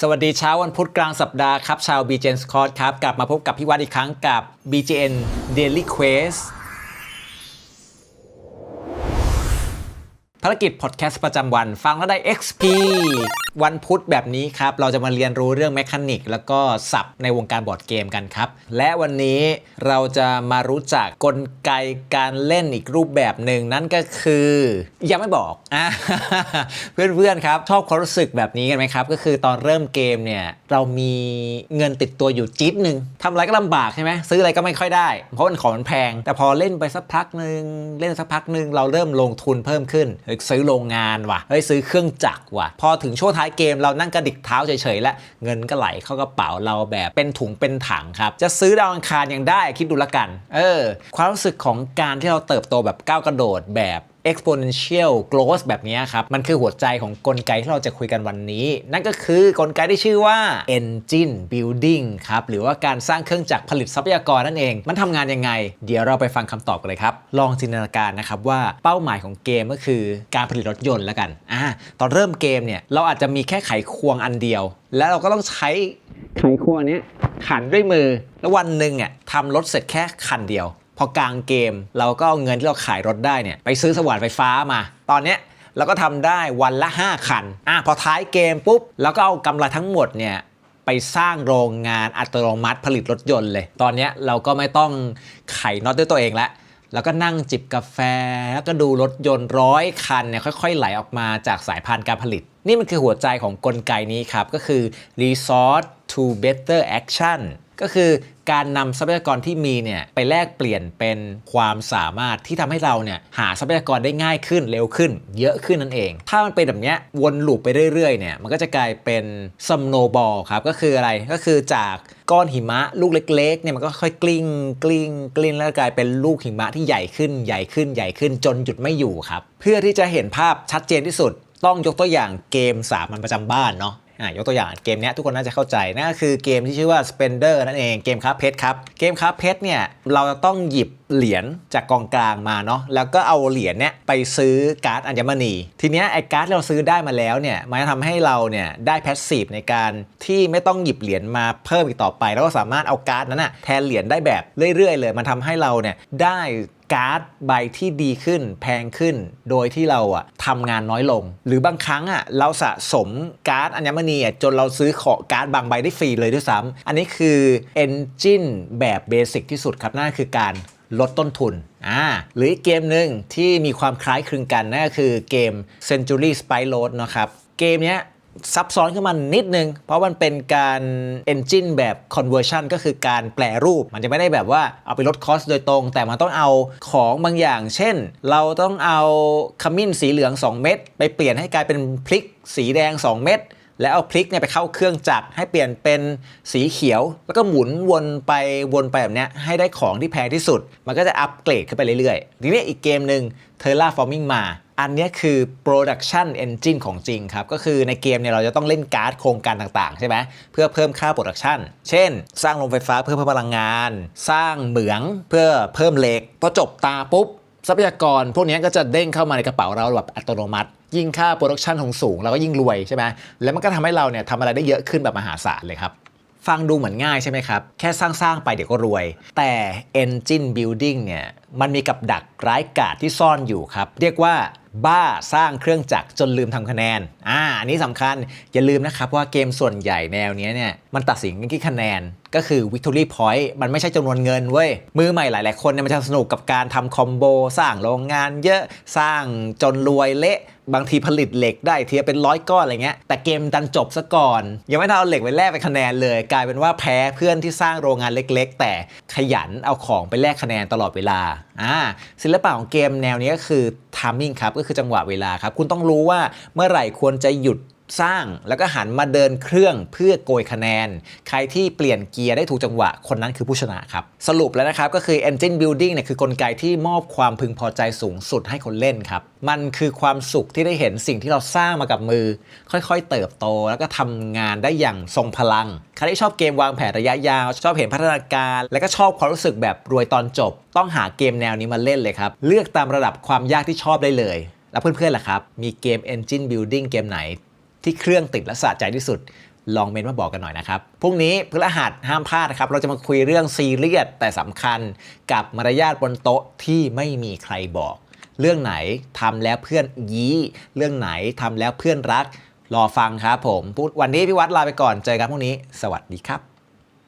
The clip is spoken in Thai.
สวัสดีเช้าวันพุธกลางสัปดาห์ครับ ชาว BGN Scott ครับ กลับมาพบกับพี่วัดอีกครั้งกับ BGN Daily Quest ารกิจพอดแคสต์ประจำวัน ฟังแล้วได้ XP วันพุธแบบนี้ครับ เราจะมาเรียนรู้เรื่องแมคานิกแล้วก็ศัพท์ในวงการบอร์ดเกมกันครับ และวันนี้เราจะมารู้จักกลไกการเล่นอีกรูปแบบหนึ่งนั่นก็คือ ยังไม่บอกอเพื่อนๆครับชอบความรู้สึกแบบนี้กันไหมครับ ก็คือตอนเริ่มเกมเนี่ยเรามีเงินติดตัวอยู่จิ๊ดหนึ่งทำอะไรก็ลำบากใช่ไหมซื้ออะไรก็ไม่ค่อยได้ เพราะมันของมันแพง แต่พอเล่นไปสักพักหนึ่งเล่นสักพักหนึ่งเราเริ่มลงทุนเพิ่มขึ้นเซื้อโรงงานว่ะเฮ้ยซื้อเครื่องจักรว่ะ พอถึงช่วงท้ายเกมเรานั่งกระดิกเท้าเฉยๆแล้วเงินก็ไหลเข้ากระเป๋าเราแบบเป็นถุงเป็นถังครับ จะซื้อดาวอังคารยังได้คิดดูละกัน เออ ความรู้สึกของการที่เราเติบโตแบบก้าวกระโดดแบบ exponential growth แบบนี้ครับ มันคือหัวใจของกลไกที่เราจะคุยกันวันนี้ นั่นก็คือกลไกที่ชื่อว่า engine building ครับ หรือว่าการสร้างเครื่องจักรผลิตทรัพยากรนั่นเอง มันทำงานยังไง เดี๋ยวเราไปฟังคำตอบกันเลยครับ ลองจินตนาการนะครับว่าเป้าหมายของเกมก็คือการผลิตรถยนต์แล้วกันอ่าตอนเริ่มเกมเนี่ยเราอาจจะมีแค่ไขควงอันเดียว แล้วเราก็ต้องใช้ไขควงเนี้ยขันด้วยมือ แล้ววันหนึ่งอะทำรถเสร็จแค่คันเดียว พอกลางเกมเราก็เอาเงินที่เราขายรถได้เนี่ยไปซื้อสว่านไฟฟ้ามา ตอนเนี้ยเราก็ทำได้วันละ 5 คันอะพอท้ายเกมปุ๊บเราก็เอากำไรทั้งหมดเนี่ยไปสร้างโรงงานอัตโนมัติผลิตรถยนต์เลย ตอนเนี้ยเราก็ไม่ต้องไขน็อตด้วยตัวเองแล้วแล้วก็นั่งจิบกาแฟ แล้วก็ดูรถยนต์ร้อยคันเนี่ยค่อยๆ ไหลออกมาจากสายพานการผลิต นี่มันคือหัวใจของกลไกนี้ครับ ก็คือ resource to better action ก็คือ การนำทรัพยากรที่มีเนี่ยไปแลกเปลี่ยนเป็นความสามารถที่ทำให้เราเนี่ยหาทรัพยากรได้ง่ายขึ้นเร็วขึ้น เยอะขึ้นนั่นเอง ถ้ามันเป็นแบบเนี้ยวนลูปไปเรื่อยๆเนี่ยมันก็จะกลายเป็นสโนบอลครับก็คืออะไรก็คือจากก้อนหิมะลูกเล็กๆเนี่ยมันก็ค่อยกลิ้งกลิ้งกลิ้งแล้วกลายเป็นลูกหิมะที่ใหญ่ขึ้นใหญ่ขึ้นใหญ่ขึ้นจนหยุดไม่อยู่ครับ เพื่อที่จะเห็นภาพชัดเจนที่สุด ต้องยกตัวอย่างเกมสามัญประจำบ้านเนาะ ยกตัวอย่างเกมนี้ทุกคนน่าจะเข้าใจนั่นก็คือเกมที่ชื่อว่า Spender นั่นเองเกมค้าเพชรครับเกมค้าเพชรเนี่ยเราจะต้องหยิบเหรียญจากกองกลางมาเนาะแล้วก็เอาเหรียญเนี้ยไปซื้อการ์ดอัญมณี ทีเนี้ยไอ้การ์ดที่เราซื้อได้มาแล้วเนี่ยมันจะทำให้เราเนี่ยได้แพสซีฟในการที่ไม่ต้องหยิบเหรียญมาเพิ่มอีกต่อไป แล้วก็สามารถเอาการ์ดนั้นนะแทนเหรียญได้แบบเรื่อยๆ เลย มันทำให้เราเนี่ยได้การ์ดใบที่ดีขึ้นแพงขึ้น โดยที่เราอะทำงานน้อยลง หรือบางครั้งอะเราสะสมการ์ดอัญมณีอะจนเราซื้อขอการ์ดบางใบได้ฟรีเลยด้วยซ้ำอันนี้คือ Engine แบบเบสิกที่สุดครับนั่นคือการลดต้นทุนอ่าหรืออีกเกมหนึ่งที่มีความคล้ายคลึงกันนั่นก็คือเกม Century Spy Road นะครับเกมเนี้ย ซับซ้อนขึ้นมานิดนึง เพราะมันเป็นการ engine แบบ conversion ก็คือการแปลรูป มันจะไม่ได้แบบว่าเอาไปลดคอสโดยตรง แต่มันต้องเอาของบางอย่าง เช่น เราต้องเอาขมิ้นสีเหลือง 2 เม็ดไปเปลี่ยนให้กลายเป็นพริกสีแดง 2 เม็ด แล้วเอาพริกเนี่ยไปเข้าเครื่องจักรให้เปลี่ยนเป็นสีเขียว แล้วก็หมุนวนไปวนไปแบบเนี้ยให้ได้ของที่แพงที่สุด มันก็จะอัปเกรดขึ้นไปเรื่อยๆทีนี้อีกเกมหนึ่ง Terraforming มา อันนี้คือ Production Engine ของจริงครับ ก็คือในเกมเนี่ยเราจะต้องเล่นการ์ดโครงการต่างๆ ใช่ไหมเพื่อเพิ่มค่า Production เช่น สร้างโรงไฟฟ้าเพื่อเพิ่มพลังงาน สร้างเหมืองเพื่อเพิ่มเหล็กพอจบตาปุ๊บ ทรัพยากรพวกนี้ก็จะเด้งเข้ามาในกระเป๋าเราแบบอัตโนมัติ ยิ่งค่าโปรดักชันของสูงเราก็ยิ่งรวยใช่ไหมแล้วมันก็ทำให้เราเนี่ยทำอะไรได้เยอะขึ้นแบบมหาศาลเลยครับฟังดูเหมือนง่ายใช่ไหมครับ แค่สร้างๆไปเดี๋ยวก็รวย แต่ engine building เนี่ย มันมีกับดักร้ายกาจที่ซ่อนอยู่ครับ เรียกว่าบ้าสร้างเครื่องจักรจนลืมทำคะแนน อ่า อันนี้สำคัญ อย่าลืมนะครับว่าเกมส่วนใหญ่แนวนี้เนี่ย มันตัดสินกันที่คะแนน ก็คือ victory point มันไม่ใช่จำนวนเงินเว้ย มือใหม่หลาย ๆ คนเนี่ยมันจะสนุกกับการทำคอมโบ สร้างโรงงานเยอะสร้างจนรวยเละบางทีผลิตเหล็กได้เทียเป็นร้อยก้อนอะไรเงี้ย แต่เกมดันจบซะก่อน ยังไม่ทันเอาเหล็กไปแลกเป็นคะแนนเลย กลายเป็นว่าแพ้เพื่อนที่สร้างโรงงานเล็ก ๆ แต่ขยันเอาของไปแลกคะแนนตลอดเวลาอ่าศิลปะของเกมแนวนี้ก็คือ timing ครับก็คือจังหวะเวลาครับคุณต้องรู้ว่าเมื่อไหร่ควรจะหยุด สร้างแล้วก็หันมาเดินเครื่องเพื่อโกยคะแนน ใครที่เปลี่ยนเกียร์ได้ถูกจังหวะคนนั้นคือผู้ชนะครับ สรุปแล้วนะครับ ก็คือ engine building เนี่ยคือกลไกที่มอบความพึงพอใจสูงสุดให้คนเล่นครับ มันคือความสุขที่ได้เห็นสิ่งที่เราสร้างมากับมือ ค่อยๆ เติบโต แล้วก็ทำงานได้อย่างทรงพลัง ใครที่ชอบเกมวางแผนระยะยาว ชอบเห็นพัฒนาการ และก็ชอบความรู้สึกแบบรวยตอนจบ ต้องหาเกมแนวนี้มาเล่นเลยครับเลือกตามระดับความยากที่ชอบได้เลย แล้วเพื่อนๆล่ะครับมีเกม Engine Building เกมไหน ที่เครื่องติดและสะใจที่สุด ลองเมนมาบอกกันหน่อยนะครับ พรุ่งนี้พฤหัสห้ามพลาดนะครับ เราจะมาคุยเรื่องซีเรียสแต่สำคัญกับมารยาทบนโต๊ะที่ไม่มีใครบอก เรื่องไหนทำแล้วเพื่อนยี้ เรื่องไหนทำแล้วเพื่อนรัก รอฟังครับผมพูดวันนี้พี่วัดลาไปก่อนเจอกันพรุ่งนี้ สวัสดีครับ